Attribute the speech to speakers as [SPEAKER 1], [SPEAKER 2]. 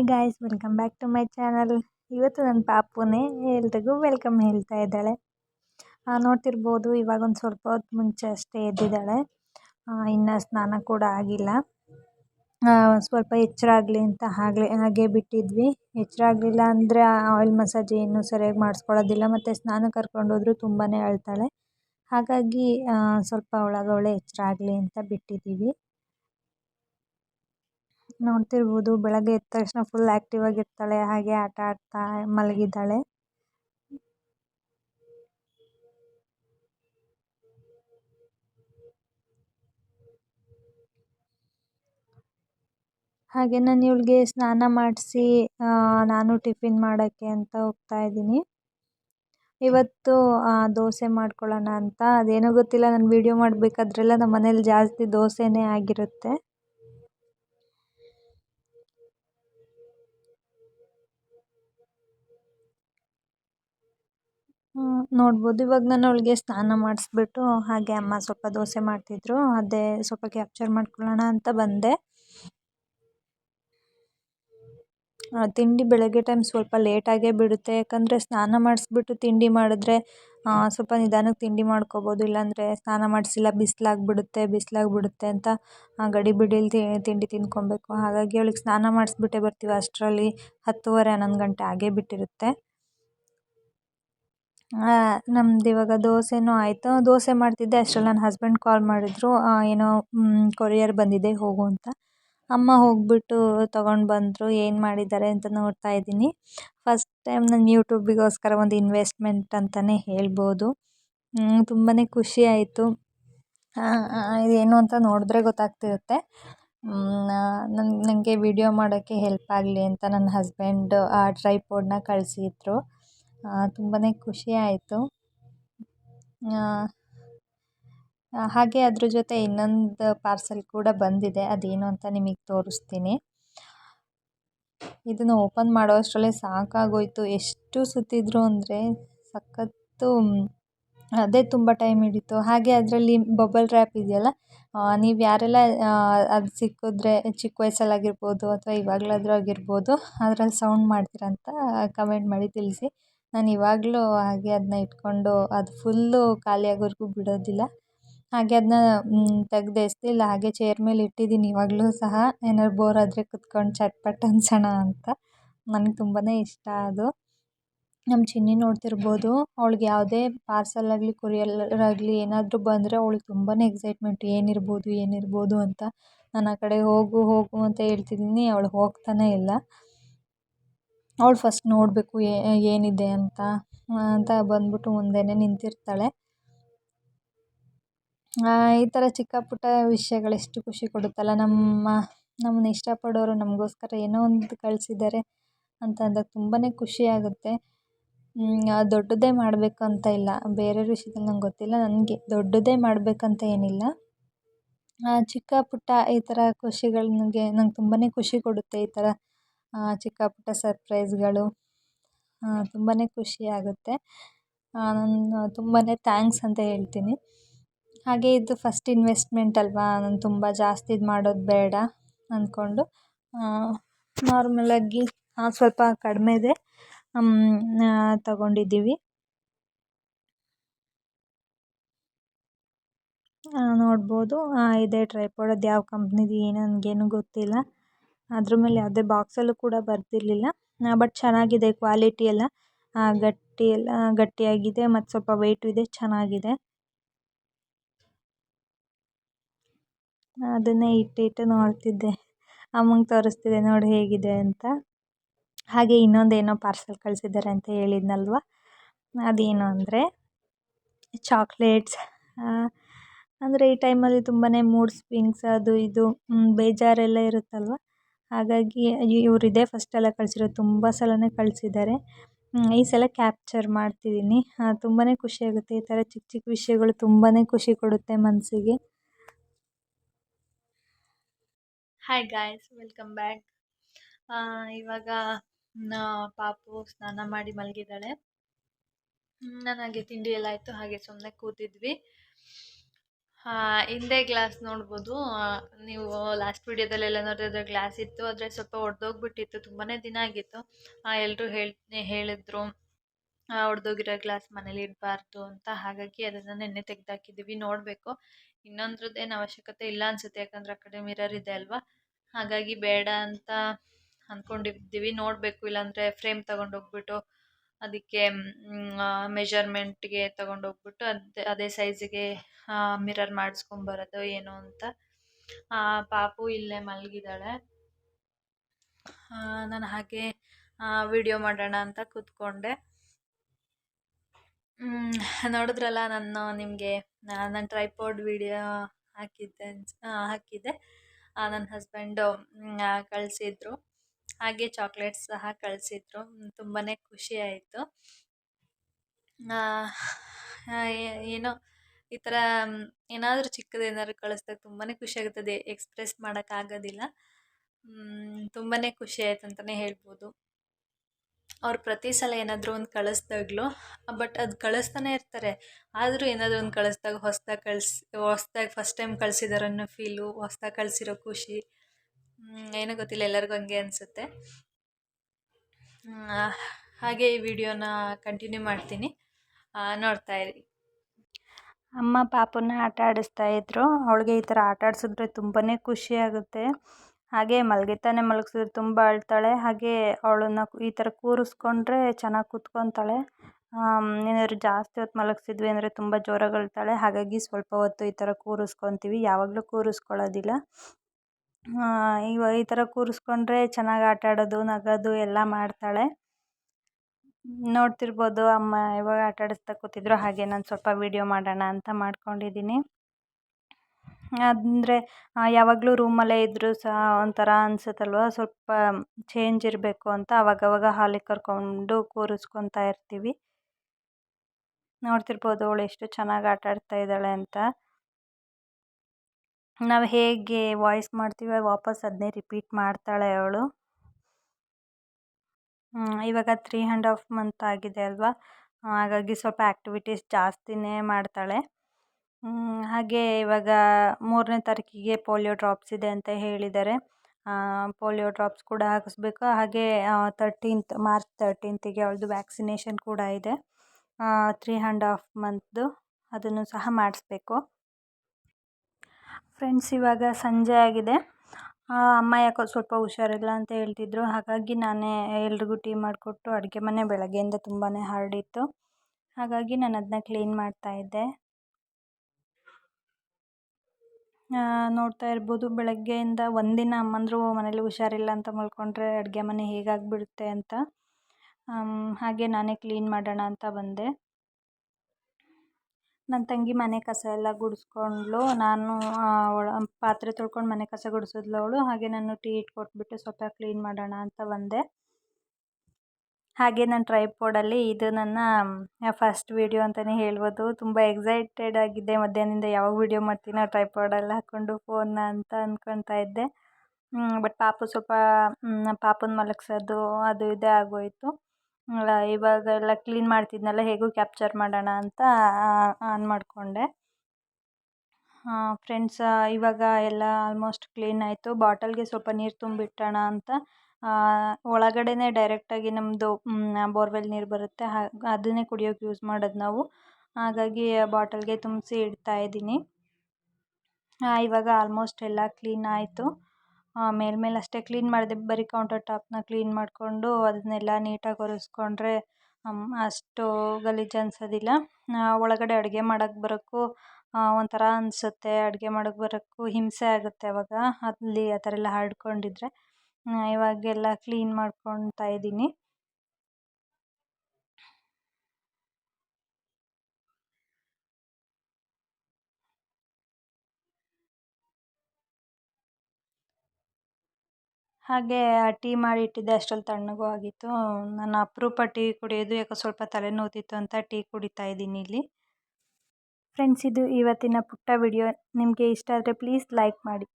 [SPEAKER 1] Hi guys welcome back to my channel ಇವತ್ತು ನನ್ನ ಪಾಪುನೇ ಎಲ್ರಿಗೂ ವೆಲ್ಕಮ್ ಹೇಳ್ತಾ ಇದ್ದಾಳೆ. ನೋಡ್ತಿರ್ಬೋದು, ಇವಾಗ ಒಂದು ಸ್ವಲ್ಪ ಹೊತ್ತು ಮುಂಚೆ ಅಷ್ಟೇ ಎದ್ದಿದ್ದಾಳೆ. ಇನ್ನು ಸ್ನಾನ ಕೂಡ ಆಗಿಲ್ಲ. ಸ್ವಲ್ಪ ಎಚ್ಚರ ಅಂತ ಆಗಲಿ, ಹಾಗೆ ಬಿಟ್ಟಿದ್ವಿ. ಎಚ್ಚರ ಆಗಲಿಲ್ಲ ಅಂದರೆ ಆಯಿಲ್ ಮಸಾಜ್ ಏನು ಸರಿಯಾಗಿ ಮಾಡಿಸ್ಕೊಳ್ಳೋದಿಲ್ಲ, ಮತ್ತು ಸ್ನಾನ ಕರ್ಕೊಂಡೋದ್ರೂ ತುಂಬಾ ಅಳ್ತಾಳೆ. ಹಾಗಾಗಿ ಸ್ವಲ್ಪ ಒಳಗೊಳ್ಳೆ ಎಚ್ಚರ ಆಗಲಿ ಅಂತ ಬಿಟ್ಟಿದ್ದೀವಿ. ನೋಡ್ತಿರ್ಬೋದು. ಬೆಳಗ್ಗೆ ಎದ್ದ ತಕ್ಷಣ ಫುಲ್ ಆ್ಯಕ್ಟಿವಾಗಿ ಇರ್ತಾಳೆ ಹಾಗೆ ಆಟ ಆಡ್ತಾ ಮಲಗಿದ್ದಾಳೆ. ಹಾಗೆ ನಾನು ಇವಳಿಗೆ ಸ್ನಾನ ಮಾಡಿಸಿ ನಾನು ಟಿಫಿನ್ ಮಾಡೋಕ್ಕೆ ಅಂತ ಹೋಗ್ತಾ ಇದ್ದೀನಿ. ಇವತ್ತು ದೋಸೆ ಮಾಡ್ಕೊಳ್ಳೋಣ ಅಂತ. ಅದೇನೋ ಗೊತ್ತಿಲ್ಲ. ನಾನು ವೀಡಿಯೋ ಮಾಡಬೇಕಾದ್ರೆಲ್ಲ ನಮ್ಮ ಮನೇಲಿ ಜಾಸ್ತಿ ದೋಸೆನೇ ಆಗಿರುತ್ತೆ. ನೋಡ್ಬೋದು. ಇವಾಗ ನಾನು ಅವಳಿಗೆ ಸ್ನಾನ ಮಾಡಿಸ್ಬಿಟ್ಟು ಹಾಗೆ ಅಮ್ಮ ಸ್ವಲ್ಪ ದೋಸೆ ಮಾಡ್ತಿದ್ರು. ಅದೇ ಸ್ವಲ್ಪ ಕ್ಯಾಪ್ಚರ್ ಮಾಡ್ಕೊಳ್ಳೋಣ ಅಂತ ಬಂದೆ. ತಿಂಡಿ ಬೆಳಗ್ಗೆ ಟೈಮ್ ಸ್ವಲ್ಪ ಲೇಟಾಗೇ ಬಿಡುತ್ತೆ. ಯಾಕಂದರೆ ಸ್ನಾನ ಮಾಡಿಸ್ಬಿಟ್ಟು ತಿಂಡಿ ಮಾಡಿದ್ರೆ ಸ್ವಲ್ಪ ನಿಧಾನಕ್ಕೆ ತಿಂಡಿ ಮಾಡ್ಕೋಬೋದು. ಇಲ್ಲಾಂದರೆ ಸ್ನಾನ ಮಾಡಿಸಿಲ್ಲ, ಬಿಸಿಲಾಗ್ಬಿಡುತ್ತೆ ಬಿಸಿಲಾಗ್ಬಿಡುತ್ತೆ ಅಂತ ಗಡಿ ಗಡಿಬಿಡಿಯಲ್ಲಿ ತಿಂಡಿ ತಿಂದ್ಕೊಬೇಕು ಹಾಗಾಗಿ ಅವಳಿಗೆ ಸ್ನಾನ ಮಾಡಿಸ್ಬಿಟ್ಟೇ ಬರ್ತೀವಿ. ಅಷ್ಟರಲ್ಲಿ ಹತ್ತುವರೆ ಹನ್ನೊಂದು ಗಂಟೆ ಆಗೇ ಬಿಟ್ಟಿರುತ್ತೆ. ನಮ್ದು ಇವಾಗ ದೋಸೆನೂ ಆಯಿತು. ದೋಸೆ ಮಾಡ್ತಿದ್ದೆ, ಅಷ್ಟ್ರಲ್ಲಿ ನನ್ನ ಹಸ್ಬೆಂಡ್ ಕಾಲ್ ಮಾಡಿದ್ರು. ಏನೋ ಕೊರಿಯರ್ ಬಂದಿದೆ, ಹೋಗು ಅಂತ. ಅಮ್ಮ ಹೋಗಿಬಿಟ್ಟು ತೊಗೊಂಡು ಬಂದರು. ಏನು ಮಾಡಿದ್ದಾರೆ ಅಂತ ನೋಡ್ತಾ ಇದ್ದೀನಿ. ಫಸ್ಟ್ ಟೈಮ್ ನಾನು ಯೂಟ್ಯೂಬಿಗೋಸ್ಕರ ಒಂದು ಇನ್ವೆಸ್ಟ್ಮೆಂಟ್ ಅಂತಲೇ ಹೇಳ್ಬೋದು. ತುಂಬಾ ಖುಷಿ ಆಯಿತು. ಇದೇನು ಅಂತ ನೋಡಿದ್ರೆ ಗೊತ್ತಾಗ್ತಿರುತ್ತೆ. ನನ್ನ ನನಗೆ ವಿಡಿಯೋ ಮಾಡೋಕ್ಕೆ ಹೆಲ್ಪ್ ಆಗಲಿ ಅಂತ ನನ್ನ ಹಸ್ಬೆಂಡ್ ಆ ಟ್ರೈಪಾಡ್ನ ಕಳಿಸಿದ್ರು. ತುಂಬಾ ಖುಷಿ ಆಯಿತು. ಹಾಗೆ ಅದ್ರ ಜೊತೆ ಇನ್ನೊಂದು ಪಾರ್ಸೆಲ್ ಕೂಡ ಬಂದಿದೆ. ಅದೇನು ಅಂತ ನಿಮಗೆ ತೋರಿಸ್ತೀನಿ. ಇದನ್ನು ಓಪನ್ ಮಾಡೋಷ್ಟರಲ್ಲೇ ಸಾಕಾಗೋಯಿತು. ಎಷ್ಟು ಸುತ್ತಿದ್ರು ಅಂದರೆ ಸಖತ್ತು, ಅದೇ ತುಂಬ ಟೈಮ್ ಹಿಡಿತು. ಹಾಗೆ ಅದರಲ್ಲಿ ಬಬಲ್ ರ್ಯಾಪ್ ಇದೆಯಲ್ಲ ನೀವು ಯಾರೆಲ್ಲ ಅದು ಸಿಕ್ಕಿದ್ರೆ ಚಿಕ್ಕ ವಯಸ್ಸಲ್ಲಾಗಿರ್ಬೋದು ಅಥವಾ ಇವಾಗಲಾದರೂ ಆಗಿರ್ಬೋದು, ಅದ್ರಲ್ಲಿ ಸೌಂಡ್ ಮಾಡ್ತೀರಂತ ಕಮೆಂಟ್ ಮಾಡಿ ತಿಳಿಸಿ. ನಾನು ಇವಾಗಲೂ ಹಾಗೆ ಅದನ್ನ ಇಟ್ಕೊಂಡು ಅದು ಫುಲ್ಲು ಖಾಲಿಯಾಗೋವರೆಗೂ ಬಿಡೋದಿಲ್ಲ. ಹಾಗೆ ಅದನ್ನ ತೆಗ್ದು ಎಸೆದಿಲ್ಲ, ಹಾಗೆ ಚೇರ್ ಮೇಲೆ ಇಟ್ಟಿದ್ದೀನಿ ಇವಾಗಲೂ ಸಹ. ಏನಾದ್ರು ಬೋರ್ ಆದರೆ ಕುತ್ಕೊಂಡು ಚಟ್ಪಟ್ ಅನ್ಸೋಣ ಅಂತ. ನನಗೆ ತುಂಬಾ ಇಷ್ಟ ಅದು. ನಮ್ಮ ಚಿನ್ನಿ ನೋಡ್ತಿರ್ಬೋದು, ಅವ್ಳಿಗೆ ಯಾವುದೇ ಪಾರ್ಸಲ್ ಆಗಲಿ ಕೊರಿಯರ್ ಆಗಲಿ ಏನಾದರೂ ಬಂದರೆ ಅವ್ಳಿಗೆ ತುಂಬಾ ಎಕ್ಸೈಟ್ಮೆಂಟ್ ಏನಿರ್ಬೋದು ಏನಿರ್ಬೋದು ಅಂತ. ನಾನು ಆ ಕಡೆ ಹೋಗು ಹೋಗು ಅಂತ ಹೇಳ್ತಿದ್ದೀನಿ ಅವಳು ಹೋಗ್ತಾನೇ ಇಲ್ಲ. ಅವಳು ಫಸ್ಟ್ ನೋಡಬೇಕು ಏನಿದೆ ಅಂತ ಅಂತ ಬಂದ್ಬಿಟ್ಟು ಮುಂದೆನೆ ನಿಂತಿರ್ತಾಳೆ. ಈ ಥರ ಚಿಕ್ಕ ಪುಟ್ಟ ವಿಷಯಗಳು ಎಷ್ಟು ಖುಷಿ ಕೊಡುತ್ತಲ್ಲ. ನಮ್ಮ, ನಮ್ಮನ್ನ ಇಷ್ಟಪಡೋರು ನಮಗೋಸ್ಕರ ಏನೋ ಒಂದು ಕಳಿಸಿದ್ದಾರೆ ಅಂತ ಅಂದಾಗ ತುಂಬಾ ಖುಷಿ ಆಗುತ್ತೆ. ದೊಡ್ಡದೇ ಮಾಡಬೇಕು ಅಂತ ಇಲ್ಲ. ಬೇರೆಯವ್ರ ವಿಷಯದಲ್ಲಿ ನಂಗೆ ಗೊತ್ತಿಲ್ಲ. ನನಗೆ ದೊಡ್ಡದೇ ಮಾಡಬೇಕಂತ ಏನಿಲ್ಲ. ಚಿಕ್ಕ ಪುಟ್ಟ ಈ ಥರ ಖುಷಿಗಳು ನನಗೆ ನಂಗೆ ತುಂಬಾ ಖುಷಿ ಕೊಡುತ್ತೆ ಈ ಥರ ಚಿಕ್ಕ ಪುಟ್ಟ ಸರ್ಪ್ರೈಸ್ಗಳು ತುಂಬಾ ಖುಷಿ ಆಗುತ್ತೆ. ನಾನು ತುಂಬಾ ಥ್ಯಾಂಕ್ಸ್ ಅಂತ ಹೇಳ್ತೀನಿ. ಹಾಗೆ ಇದು ಫಸ್ಟ್ ಇನ್ವೆಸ್ಟ್ಮೆಂಟ್ ಅಲ್ವಾ? ನಾನು ತುಂಬ ಜಾಸ್ತಿ ಇದು ಮಾಡೋದು ಬೇಡ ಅಂದ್ಕೊಂಡು ನಾರ್ಮಲಾಗಿ ಸ್ವಲ್ಪ ಕಡಿಮೆದೇ ತಗೊಂಡಿದ್ದೀವಿ. ನೋಡ್ಬೋದು. ಇದೇ ಟ್ರೈಪಾಡ್ ಯಾವ ಕಂಪ್ನಿದು ಏನು ನನಗೇನು ಗೊತ್ತಿಲ್ಲ. ಅದ್ರ ಮೇಲೆ ಯಾವುದೇ ಬಾಕ್ಸಲ್ಲೂ ಕೂಡ ಬರ್ತಿರಲಿಲ್ಲ ಬಟ್ ಚೆನ್ನಾಗಿದೆ ಕ್ವಾಲಿಟಿ ಎಲ್ಲ. ಗಟ್ಟಿ ಎಲ್ಲ, ಗಟ್ಟಿಯಾಗಿದೆ ಮತ್ತು ಸ್ವಲ್ಪ ವೆಯ್ಟು ಇದೆ, ಚೆನ್ನಾಗಿದೆ. ಅದನ್ನೇ ಇಟ್ಟಿಟ್ಟು ನೋಡ್ತಿದ್ದೆ. ಅಮ್ಮಂಗೆ ತೋರಿಸ್ತಿದ್ದೆ ನೋಡಿ ಹೇಗಿದೆ ಅಂತ. ಹಾಗೆ ಇನ್ನೊಂದು ಏನೋ ಪಾರ್ಸೆಲ್ ಕಳಿಸಿದ್ದಾರೆ ಅಂತ ಹೇಳಿದ್ನಲ್ವ? ಅದೇನು ಅಂದರೆ ಚಾಕ್ಲೇಟ್ಸ್ ಅಂದರೆ ಈ ಟೈಮಲ್ಲಿ ತುಂಬಾ ಮೂಡ್ ಸ್ವಿಂಗ್ಸ್ ಅದು ಇದು ಬೇಜಾರೆಲ್ಲ ಇರುತ್ತಲ್ವ? ಹಾಗಾಗಿ ಇವ್ರು ಇದೇ ಫಸ್ಟ್ ಅಲ್ಲ ಕಳಿಸಿರೋದು ತುಂಬ ಸಲನೇ ಕಳಿಸಿದ್ದಾರೆ. ಈ ಸಲ ಕ್ಯಾಪ್ಚರ್ ಮಾಡ್ತಿದ್ದೀನಿ. ತುಂಬಾ ಖುಷಿಯಾಗುತ್ತೆ ಈ ಥರ ಚಿಕ್ಕ ಚಿಕ್ಕ ವಿಷಯಗಳು ತುಂಬಾ ಖುಷಿ ಕೊಡುತ್ತೆ ಮನಸ್ಸಿಗೆ ಹಾಯ್ ಗಾಯ್ಸ್ ವೆಲ್ಕಮ್ ಬ್ಯಾಕ್ ಇವಾಗ ಪಾಪು ಸ್ನಾನ ಮಾಡಿ ಮಲಗಿದ್ದಾಳೆ. ನನಗೆ ತಿಂಡಿ ಎಲ್ಲ ಆಯಿತು, ಹಾಗೆ ಸುಮ್ಮನೆ ಕೂತಿದ್ವಿ. ಹಿಂದೆ ಗ್ಲಾಸ್ ನೋಡ್ಬೋದು. ನೀವು ಲಾಸ್ಟ್ ವಿಡಿಯೋದಲ್ಲೆಲ್ಲ ನೋಡಿದ್ರೆ ಗ್ಲಾಸ್ ಇತ್ತು. ಆದರೆ ಸ್ವಲ್ಪ ಒಡೆದೋಗ್ಬಿಟ್ಟಿತ್ತು. ತುಂಬಾ ದಿನ ಆಗಿತ್ತು. ಎಲ್ಲರೂ ಹೇಳ್, ಹೇಳಿದ್ರು. ಒಡೆದೋಗಿರೋ ಗ್ಲಾಸ್ ಮನೇಲಿ ಇಡಬಾರ್ದು ಅಂತ. ಹಾಗಾಗಿ ಅದನ್ನು ನೆನ್ನೆ ತೆಗೆದಾಕಿದ್ದೀವಿ. ನೋಡಬೇಕು. ಇನ್ನೊಂದ್ರದ್ದೇನು ಅವಶ್ಯಕತೆ ಇಲ್ಲ ಅನಿಸುತ್ತೆ. ಯಾಕಂದ್ರೆ ಆ ಕಡೆ ಮಿರರ್ ಇದೆ ಅಲ್ವಾ? ಹಾಗಾಗಿ ಬೇಡ ಅಂತ ಅಂದ್ಕೊಂಡಿದ್ದೀವಿ ನೋಡಬೇಕು. ಇಲ್ಲಾಂದರೆ ಫ್ರೇಮ್ ತಗೊಂಡೋಗ್ಬಿಟ್ಟು ಅದಕ್ಕೆ ಮೆಜರ್ಮೆಂಟ್ಗೆ ತಗೊಂಡೋಗ್ಬಿಟ್ಟು ಅದೇ ಅದೇ ಸೈಜಿಗೆ ಮಿರರ್ ಮಾಡಿಸ್ಕೊಂಬರೋದು ಏನು ಅಂತ. ಪಾಪು ಇಲ್ಲೇ ಮಲಗಿದ್ದಾಳೆ. ನಾನು ಹಾಗೆ ವಿಡಿಯೋ ಮಾಡೋಣ ಅಂತ ಕೂತ್ಕೊಂಡೆ. ನೋಡಿದ್ರಲ್ಲ ನಾನು ನಿಮಗೆ ನನ್ನ ಟ್ರೈಪೋರ್ಡ್ ವಿಡಿಯೋ ಹಾಕಿದ್ದೆ ಹಾಕಿದ್ದೆ. ನನ್ನ ಹಸ್ಬೆಂಡು ಕಳಿಸಿದ್ರು. ಹಾಗೆ ಚಾಕ್ಲೇಟ್ಸ್ ಸಹ ಕಳಿಸಿದ್ರು. ತುಂಬಾ ಖುಷಿ ಆಯಿತು. ಏನೋ ಈ ಥರ ಏನಾದರೂ ಚಿಕ್ಕದ ಏನಾದರೂ ಕಳಿಸ್ದಾಗ ತುಂಬಾ ಖುಷಿ ಆಗುತ್ತದೆ. ಎಕ್ಸ್ಪ್ರೆಸ್ ಮಾಡೋಕ್ಕಾಗೋದಿಲ್ಲ ತುಂಬಾ ಖುಷಿ ಆಯ್ತು ಅಂತಲೇ ಹೇಳ್ಬೋದು. ಅವ್ರು ಪ್ರತಿ ಸಲ ಏನಾದರೂ ಒಂದು ಕಳಿಸ್ದಾಗ್ಲೂ, ಬಟ್ ಅದು ಕಳಿಸ್ತಾನೆ ಇರ್ತಾರೆ. ಆದರೂ ಏನಾದರೂ ಒಂದು ಕಳಿಸ್ದಾಗ ಹೊಸ್ದಾಗಿ ಕಳ್ಸಿ, ಹೊಸ್ದಾಗಿ ಫಸ್ಟ್ ಟೈಮ್ ಕಳ್ಸಿದಾರನ್ನೋ ಫೀಲು ಹೊಸ್ದಾಗಿ ಕಳಿಸಿರೋ ಖುಷಿ. ಏನೋ ಗೊತ್ತಿಲ್ಲ, ಎಲ್ಲರಿಗೂ ಹಂಗೆ ಅನಿಸುತ್ತೆ. ಹಾಗೆ ಈ ವಿಡಿಯೋನ ಕಂಟಿನ್ಯೂ ಮಾಡ್ತೀನಿ. ನೋಡ್ತಾ ಇರಿ. ಅಮ್ಮ ಪಾಪನ ಆಟ ಆಡಿಸ್ತಾ ಇದ್ರು. ಅವಳಿಗೆ ಈ ಥರ ಆಟ ಆಡಿಸಿದ್ರೆ ತುಂಬಾ ಖುಷಿ ಆಗುತ್ತೆ. ಹಾಗೆ ಮಲಗಿತಾನೆ ಮಲಗಿಸಿದ್ರೆ ತುಂಬ ಅಳ್ತಾಳೆ. ಹಾಗೆ ಅವಳನ್ನ ಈ ಥರ ಕೂರಿಸ್ಕೊಂಡ್ರೆ ಚೆನ್ನಾಗಿ ಕೂತ್ಕೊತಾಳೆ. ಏನಾದ್ರು ಜಾಸ್ತಿ ಹೊತ್ತು ಮಲಗಿಸಿದ್ವಿ ಅಂದರೆ ತುಂಬ ಜೋರಾಗಿ ಅಳ್ತಾಳೆ. ಹಾಗಾಗಿ ಸ್ವಲ್ಪ ಹೊತ್ತು ಈ ಥರ ಕೂರಿಸ್ಕೊತೀವಿ. ಯಾವಾಗಲೂ ಕೂರಿಸ್ಕೊಳ್ಳೋದಿಲ್ಲ. ಇವ ಈ ಥರ ಕೂರಿಸ್ಕೊಂಡ್ರೆ ಚೆನ್ನಾಗಿ ಆಟ ಆಡೋದು ನಗೋದು ಎಲ್ಲ ಮಾಡ್ತಾಳೆ. ನೋಡ್ತಿರ್ಬೋದು ಅಮ್ಮ ಯಾವಾಗ ಆಟ ಆಡಿಸ್ತಾ ಕೂತಿದ್ರು ಹಾಗೆ ನಾನು ಸ್ವಲ್ಪ ವೀಡಿಯೋ ಮಾಡೋಣ ಅಂತ ಮಾಡ್ಕೊಂಡಿದ್ದೀನಿ. ಅಂದರೆ ಯಾವಾಗಲೂ ರೂಮಲ್ಲೇ ಇದ್ದರೂ ಸಹ ಒಂಥರ ಅನಿಸುತ್ತಲ್ವ? ಸ್ವಲ್ಪ ಚೇಂಜ್ ಇರಬೇಕು ಅಂತ ಅವಾಗವಾಗ ಹಾಲಿಗೆ ಕರ್ಕೊಂಡು ಕೂರಿಸ್ಕೊತಾ ಇರ್ತೀವಿ. ನೋಡ್ತಿರ್ಬೋದು ಅವಳು ಎಷ್ಟು ಚೆನ್ನಾಗಿ ಆಟ ಆಡ್ತಾ ಇದ್ದಾಳೆ ಅಂತ. ನಾವು ಹೇಗೆ ವಾಯ್ಸ್ ಮಾಡ್ತೀವಿ ವಾಪಸ್ ಅದನ್ನೇ ರಿಪೀಟ್ ಮಾಡ್ತಾಳೆ ಅವಳು. ಇವಾಗ ತ್ರೀ ಆ್ಯಂಡ್ ಹಾಫ್ ಮಂತ್ ಆಗಿದೆ ಅಲ್ವಾ? ಹಾಗಾಗಿ ಸ್ವಲ್ಪ ಆ್ಯಕ್ಟಿವಿಟೀಸ್ ಜಾಸ್ತಿನೇ ಮಾಡ್ತಾಳೆ. ಹಾಗೆ ಇವಾಗ ಮೂರನೇ ತಾರೀಕಿಗೆ ಪೋಲಿಯೋ ಡ್ರಾಪ್ಸ್ ಇದೆ ಅಂತ ಹೇಳಿದ್ದಾರೆ. ಪೋಲಿಯೋ ಡ್ರಾಪ್ಸ್ ಕೂಡ ಹಾಕಿಸ್ಬೇಕು. ಹಾಗೆ ತರ್ಟೀನ್ತ್ ಮಾರ್ಚ್ ತರ್ಟೀನ್ತಿಗೆ ಅವಳದು ವ್ಯಾಕ್ಸಿನೇಷನ್ ಕೂಡ ಇದೆ. ತ್ರೀ ಆ್ಯಂಡ್ ಹಾಫ್ ಮಂತ್ದು ಅದನ್ನು ಸಹ ಮಾಡಿಸ್ಬೇಕು. ಫ್ರೆಂಡ್ಸ್, ಇವಾಗ ಸಂಜೆ ಆಗಿದೆ. ಅಮ್ಮ ಯಾಕೋ ಸ್ವಲ್ಪ ಹುಷಾರಿಲ್ಲ ಅಂತ ಹೇಳ್ತಿದ್ರು. ಹಾಗಾಗಿ ನಾನೇ ಎಲ್ರಿಗೂ ಟೀ ಮಾಡಿಕೊಟ್ಟು ಅಡುಗೆ ಮನೆ ಬೆಳಗ್ಗೆಯಿಂದ ತುಂಬಾ ಹರಡಿತ್ತು. ಹಾಗಾಗಿ ನಾನು ಅದನ್ನ ಕ್ಲೀನ್ ಮಾಡ್ತಾ ಇದ್ದೆ. ನೋಡ್ತಾ ಇರ್ಬೋದು, ಬೆಳಗ್ಗೆಯಿಂದ ಒಂದಿನ ಅಮ್ಮಂದ್ರು ಮನೇಲಿ ಹುಷಾರಿಲ್ಲ ಅಂತ ಮಲ್ಕೊಂಡ್ರೆ ಅಡುಗೆ ಮನೆ ಹೇಗಾಗಿಬಿಡುತ್ತೆ ಅಂತ. ಹಾಗೆ ನಾನೇ ಕ್ಲೀನ್ ಮಾಡೋಣ ಅಂತ ಬಂದೆ. ನನ್ನ ತಂಗಿ ಮನೆ ಕಸ ಎಲ್ಲ ಗುಡಿಸ್ಕೊಂಡ್ಳು. ನಾನು ಅವಳ ಪಾತ್ರೆ ತೊಳ್ಕೊಂಡು ಮನೆ ಕಸ ಗುಡಿಸಿದ್ಲು ಅವಳು. ಹಾಗೆ ನಾನು ಟೀ ಇಟ್ಕೊಟ್ಬಿಟ್ಟು ಸ್ವಲ್ಪ ಕ್ಲೀನ್ ಮಾಡೋಣ ಅಂತ ಬಂದೆ. ಹಾಗೆ ನನ್ನ ಟ್ರೈಪೋಡಲ್ಲಿ ಇದು ನನ್ನ ಫಸ್ಟ್ ವೀಡಿಯೋ ಅಂತಲೇ ಹೇಳ್ಬೋದು. ತುಂಬ ಎಕ್ಸೈಟೆಡ್ ಆಗಿದ್ದೆ. ಮಧ್ಯಾಹ್ನದಿಂದ ಯಾವಾಗ ವೀಡಿಯೋ ಮಾಡ್ತೀನೋ ಟ್ರೈಪಾಡಲ್ಲಿ ಹಾಕ್ಕೊಂಡು ಫೋನ್ನ ಅಂತ ಅಂದ್ಕೊತಾ ಇದ್ದೆ. ಬಟ್ ಪಾಪು ಸ್ವಲ್ಪ ಪಾಪನ ಮಲಗ್ಸೋದು ಅದು ಇದೇ ಆಗೋಯಿತು. ಇವಾಗ ಎಲ್ಲ ಕ್ಲೀನ್ ಮಾಡ್ತಿದ್ನಲ್ಲ, ಹೇಗೂ ಕ್ಯಾಪ್ಚರ್ ಮಾಡೋಣ ಅಂತ ಆನ್ ಮಾಡಿಕೊಂಡೆ. ಫ್ರೆಂಡ್ಸ್ ಇವಾಗ ಎಲ್ಲ ಆಲ್ಮೋಸ್ಟ್ ಕ್ಲೀನ್ ಆಯಿತು. ಬಾಟಲ್ಗೆ ಸ್ವಲ್ಪ ನೀರು ತುಂಬಿಟ್ಟೋಣ ಅಂತ ಒಳಗಡೆನೇ ಡೈರೆಕ್ಟಾಗಿ ನಮ್ಮದು ಬೋರ್ವೆಲ್ ನೀರು ಬರುತ್ತೆ. ಅದನ್ನೇ ಕುಡಿಯೋಕೆ ಯೂಸ್ ಮಾಡೋದು ನಾವು. ಹಾಗಾಗಿ ಬಾಟಲ್ಗೆ ತುಂಬಿಸಿ ಇಡ್ತಾ ಇದ್ದೀನಿ. ಇವಾಗ ಆಲ್ಮೋಸ್ಟ್ ಎಲ್ಲ ಕ್ಲೀನ್ ಆಯಿತು. ಮೇಲ್ಮೇಲೆ ಅಷ್ಟೇ ಕ್ಲೀನ್ ಮಾಡಿದೆ, ಬರೀ ಕೌಂಟರ್ ಟಾಪನ್ನ ಕ್ಲೀನ್ ಮಾಡಿಕೊಂಡು ಅದನ್ನೆಲ್ಲ ನೀಟಾಗಿ ಒರೆಸ್ಕೊಂಡ್ರೆ ಅಷ್ಟು ಗಲೀಜು ಅನ್ಸೋದಿಲ್ಲ. ಒಳಗಡೆ ಅಡುಗೆ ಮಾಡಕ್ಕೆ ಬರೋಕ್ಕೂ ಒಂಥರ ಅನಿಸುತ್ತೆ. ಅಡುಗೆ ಮಾಡಕ್ಕೆ ಬರೋಕ್ಕೂ ಹಿಂಸೆ ಆಗುತ್ತೆ ಅವಾಗ. ಅಲ್ಲಿ ಆ ಥರ ಎಲ್ಲ ಹರಡ್ಕೊಂಡಿದ್ರೆ ಇವಾಗೆಲ್ಲ ಕ್ಲೀನ್ ಮಾಡ್ಕೊತಾ ಇದ್ದೀನಿ ಹಾಗೆ ಟೀ ಮಾಡಿ ಇಟ್ಟಿದ್ದೆ ಅಷ್ಟ್ರಲ್ಲಿ ತಣ್ಣಗೂ ಆಗಿತ್ತು. ನಾನು ಅಪರೂಪ ಟೀ ಕುಡಿಯೋದು, ಯಾಕೋ ಸ್ವಲ್ಪ ತಲೆನೋವ್ತಿತ್ತು ಅಂತ ಟೀ ಕುಡಿತಾ ಇದ್ದೀನಿ ಇಲ್ಲಿ. ಫ್ರೆಂಡ್ಸ್, ಇದು ಇವತ್ತಿನ ಪುಟ್ಟ ವಿಡಿಯೋ. ನಿಮಗೆ ಇಷ್ಟ ಆದರೆ ಪ್ಲೀಸ್ ಲೈಕ್ ಮಾಡಿ.